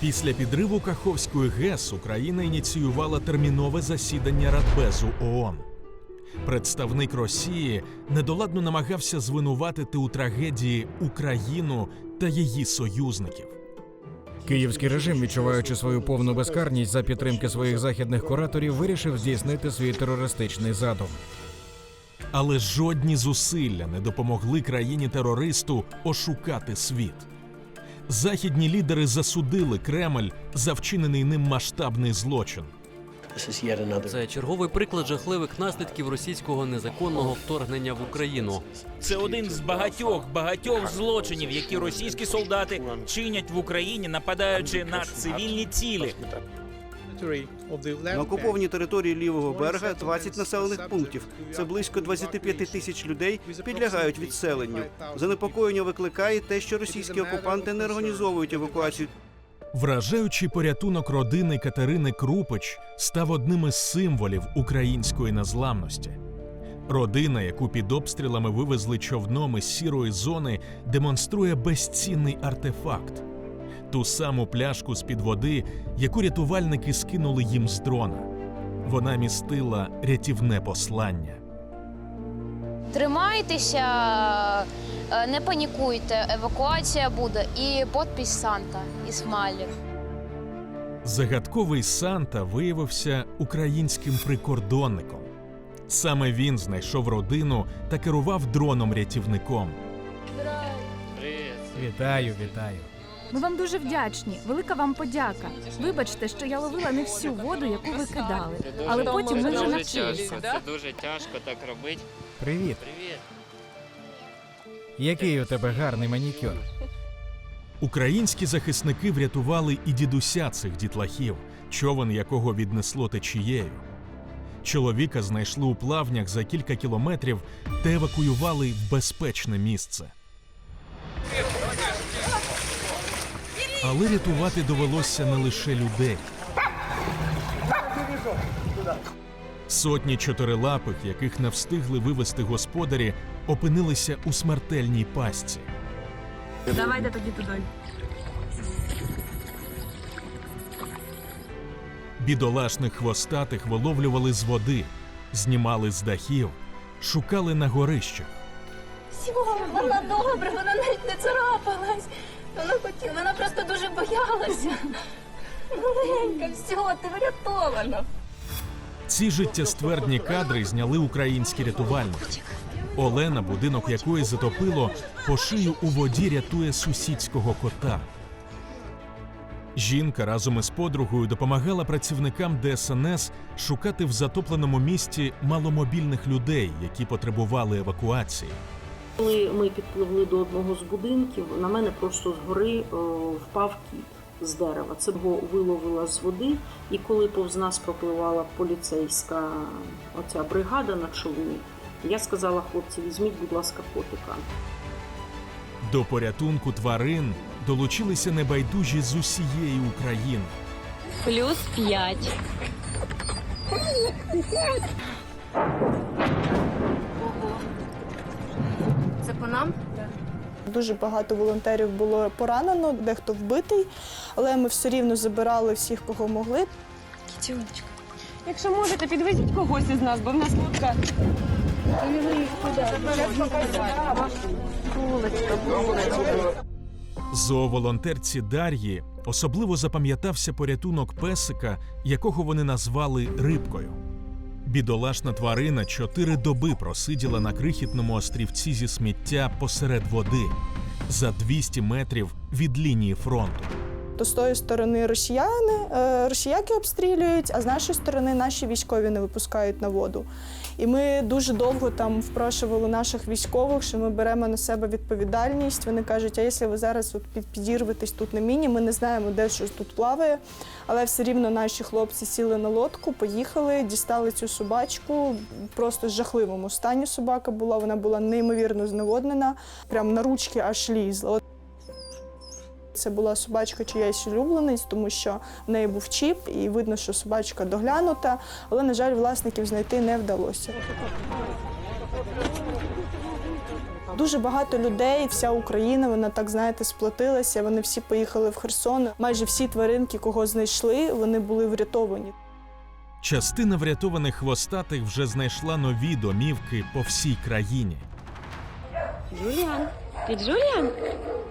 Після підриву Каховської ГЕС Україна ініціювала термінове засідання Радбезу ООН. Представник Росії недоладно намагався звинуватити у трагедії Україну та її союзників. Київський режим, відчуваючи свою повну безкарність за підтримки своїх західних кураторів, вирішив здійснити свій терористичний задум. Але жодні зусилля не допомогли країні терористу ошукати світ. Західні лідери засудили Кремль за вчинений ним масштабний злочин. Це черговий приклад жахливих наслідків російського незаконного вторгнення в Україну. Це один з багатьох багатьох злочинів, які російські солдати чинять в Україні, нападаючи на цивільні цілі. На окупованій території лівого берега 20 населених пунктів. Це близько 25 тисяч людей підлягають відселенню. Занепокоєння викликає те, що російські окупанти не організовують евакуацію Вражаючий порятунок родини Катерини Крупич став одним із символів української незламності. Родина, яку під обстрілами вивезли човном із сірої зони, демонструє безцінний артефакт ту саму пляшку з-під води, яку рятувальники скинули їм з дрона. Вона містила рятівне послання. Тримайтеся, е, не панікуйте, евакуація буде і подпись Санта і смайлик. Загадковий Санта виявився українським прикордонником. Саме він знайшов родину та керував дроном-рятівником. Вітаю, вітаю. Ми вам дуже вдячні. Велика вам подяка. Вибачте, що я ловила не всю воду, яку ви кидали, але потім ми вже навчилися. Це дуже тяжко так робити. Привіт. Привіт. Який у тебе гарний манікюр. Українські захисники врятували і дідуся цих дітлахів, човен якого віднесло течією. Чоловіка знайшли у плавнях за кілька кілометрів та евакуювали в безпечне місце. Але рятувати довелося не лише людей. Сотні чотирилапих, яких не встигли вивести господарі, опинилися у смертельній пастці. Давайте тоді туди. Бідолашних хвостатих виловлювали з води, знімали з дахів, шукали на горищах. Все, вона добре, вона навіть не царапалась. Вона хотіла, вона просто дуже боялася. Маленька, все, ти врятована. Ці життєствердні кадри зняли українські рятувальники. Олена, будинок якої затопило, по шию у воді рятує сусідського кота. Жінка разом із подругою допомагала працівникам ДСНС шукати в затопленому місті маломобільних людей, які потребували евакуації. Коли ми підпливли до одного з будинків, на мене просто згори о, впав кіт з дерева. Це його виловила з води, і коли повз нас пропливала поліцейська оця бригада на човні, я сказала хлопці, візьміть, будь ласка, котика. До порятунку тварин долучилися небайдужі з усієї України. Плюс п'ять. Нам? Дуже багато волонтерів було поранено, дехто вбитий, але ми все рівно забирали всіх, кого могли. Кітюнечка. Якщо можете, підвезіть когось із нас, бо в нас лодка. Зооволонтерці Дар'ї особливо запам'ятався порятунок песика, якого вони назвали рибкою. Бідолашна тварина чотири доби просиділа на крихітному острівці зі сміття посеред води за 200 метрів від лінії фронту. То з тої сторони росіяни, е, росіяки обстрілюють, а з нашої сторони наші військові не випускають на воду. І ми дуже довго там впрошували наших військових, що ми беремо на себе відповідальність. Вони кажуть, а якщо ви зараз от під- підірветесь тут на міні, ми не знаємо, де щось тут плаває. Але все рівно наші хлопці сіли на лодку, поїхали, дістали цю собачку. Просто в жахливому стані собака була. Вона була неймовірно зневоднена, прям на ручки аж лізла. Це була собачка чиясь улюбленець, тому що в неї був чіп, і видно, що собачка доглянута, але, на жаль, власників знайти не вдалося. Дуже багато людей, вся Україна, вона так знаєте, сплотилася. Вони всі поїхали в Херсон. Майже всі тваринки, кого знайшли, вони були врятовані. Частина врятованих хвостатих вже знайшла нові домівки по всій країні. Джуліан, ти Джуліан?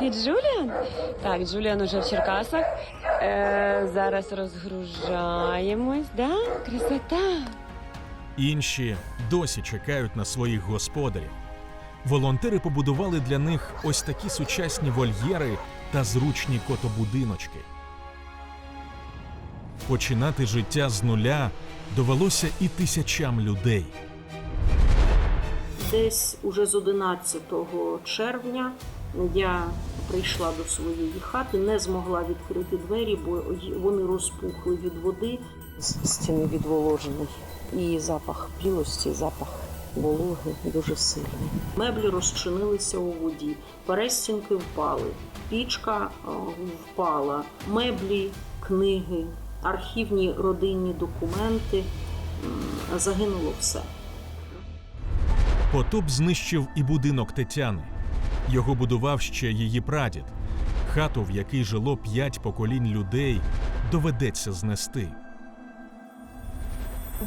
Ти Джуліан? Так, Джуліан уже в Черкасах. Е, зараз розгружаємось, да? Красота. Інші досі чекають на своїх господарів. Волонтери побудували для них ось такі сучасні вольєри та зручні котобудиночки. Починати життя з нуля довелося і тисячам людей. Десь уже з 11 червня я прийшла до своєї хати, не змогла відкрити двері, бо вони розпухли від води. Стіни відволожені. І запах білості, запах вологи дуже сильний. Меблі розчинилися у воді, перестінки впали, пічка е, впала, меблі, книги, архівні родинні документи. Загинуло все. Потоп знищив і будинок Тетяни. Його будував ще її прадід. Хату, в якій жило п'ять поколінь людей, доведеться знести.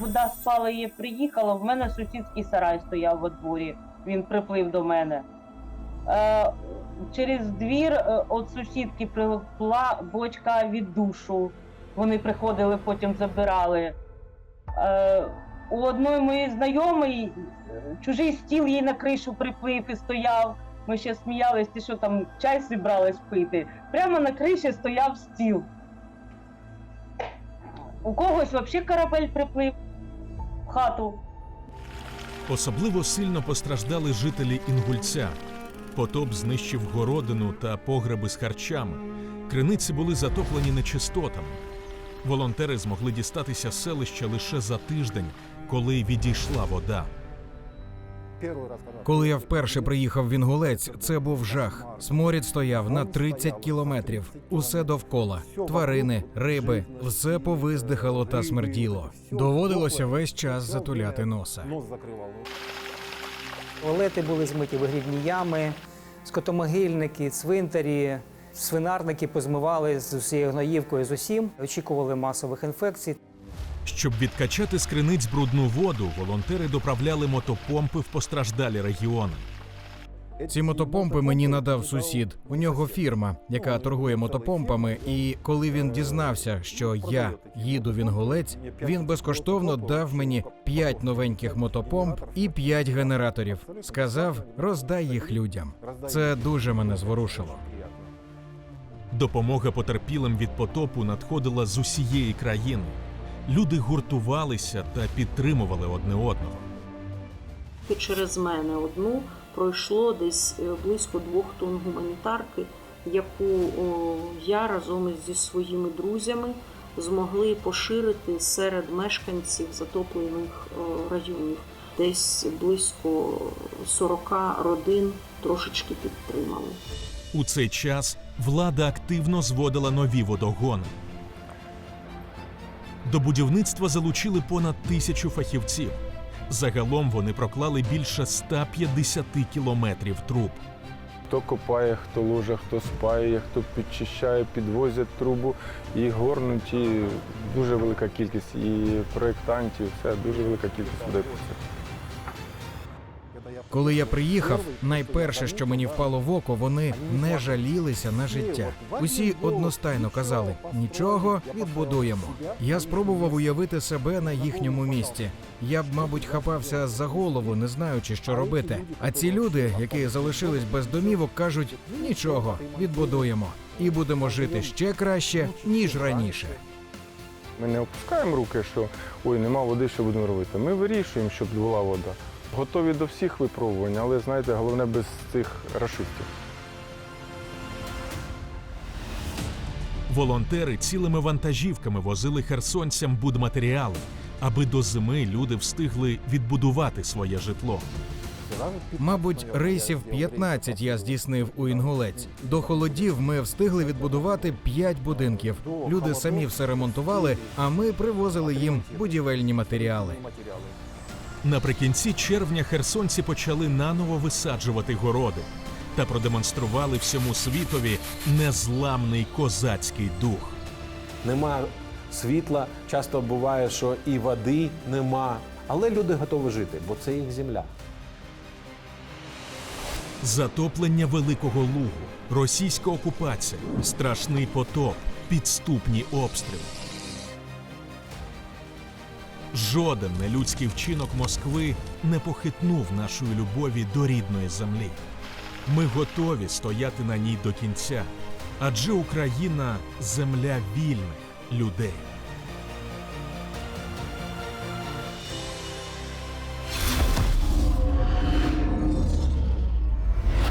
Вода спала і приїхала. В мене сусідський сарай стояв во дворі. Він приплив до мене. Е, через двір е, від сусідки припла бочка від душу. Вони приходили, потім забирали. Е, у одної моєї знайомої е, чужий стіл їй на кришу приплив і стояв. Ми ще сміялись, ти що там чай зібрались пити. Прямо на криші стояв стіл. У когось взагалі корабель приплив в хату. Особливо сильно постраждали жителі Інгульця. Потоп знищив городину та погреби з харчами. Криниці були затоплені нечистотами. Волонтери змогли дістатися селища лише за тиждень, коли відійшла вода. Коли я вперше приїхав в Інгулець, це був жах. Сморід стояв на 30 кілометрів. Усе довкола тварини, риби, все повиздихало та смерділо. Доводилося весь час затуляти носа. Туалети були змиті вигрібні ями, скотомогильники, цвинтарі, свинарники позмивали з усією гноївкою з усім. Очікували масових інфекцій. Щоб відкачати з криниць брудну воду, волонтери доправляли мотопомпи в постраждалі регіони. Ці мотопомпи мені надав сусід. У нього фірма, яка торгує мотопомпами. І коли він дізнався, що я їду в Інгулець, він безкоштовно дав мені п'ять новеньких мотопомп і п'ять генераторів. Сказав, роздай їх людям. Це дуже мене зворушило. Допомога потерпілим від потопу надходила з усієї країни. Люди гуртувалися та підтримували одне одного. Через мене одну пройшло десь е, близько двох тонн гуманітарки, яку я разом зі своїми друзями змогли поширити серед мешканців затоплених районів. Десь близько 40 родин трошечки підтримали. У цей час влада активно зводила нові водогони. До будівництва залучили понад тисячу фахівців. Загалом вони проклали більше 150 кілометрів труб. Хто копає, хто лужа, хто спає, хто підчищає, підвозять трубу, і горнуть, і дуже велика кількість і проєктантів, все дуже велика кількість людей. Коли я приїхав, найперше, що мені впало в око, вони не жалілися на життя. Усі одностайно казали: нічого, відбудуємо. Я спробував уявити себе на їхньому місці. Я б, мабуть, хапався за голову, не знаючи, що робити. А ці люди, які залишились без домівок, кажуть: нічого, відбудуємо і будемо жити ще краще ніж раніше. Ми не опускаємо руки, що ой, нема води, що будемо робити. Ми вирішуємо, щоб була вода. Готові до всіх випробувань, але знаєте, головне без цих рашистів. Волонтери цілими вантажівками возили херсонцям будматеріали, аби до зими люди встигли відбудувати своє житло. Мабуть, рейсів 15 я здійснив у Інгулець. До холодів ми встигли відбудувати 5 будинків. Люди самі все ремонтували, а ми привозили їм будівельні матеріали. Наприкінці червня херсонці почали наново висаджувати городи та продемонстрували всьому світові незламний козацький дух. Нема світла, часто буває, що і води нема. Але люди готові жити, бо це їх земля. Затоплення Великого Лугу, російська окупація, страшний потоп, підступні обстріли. Жоден нелюдський вчинок Москви не похитнув нашої любові до рідної землі. Ми готові стояти на ній до кінця, адже Україна земля вільних людей.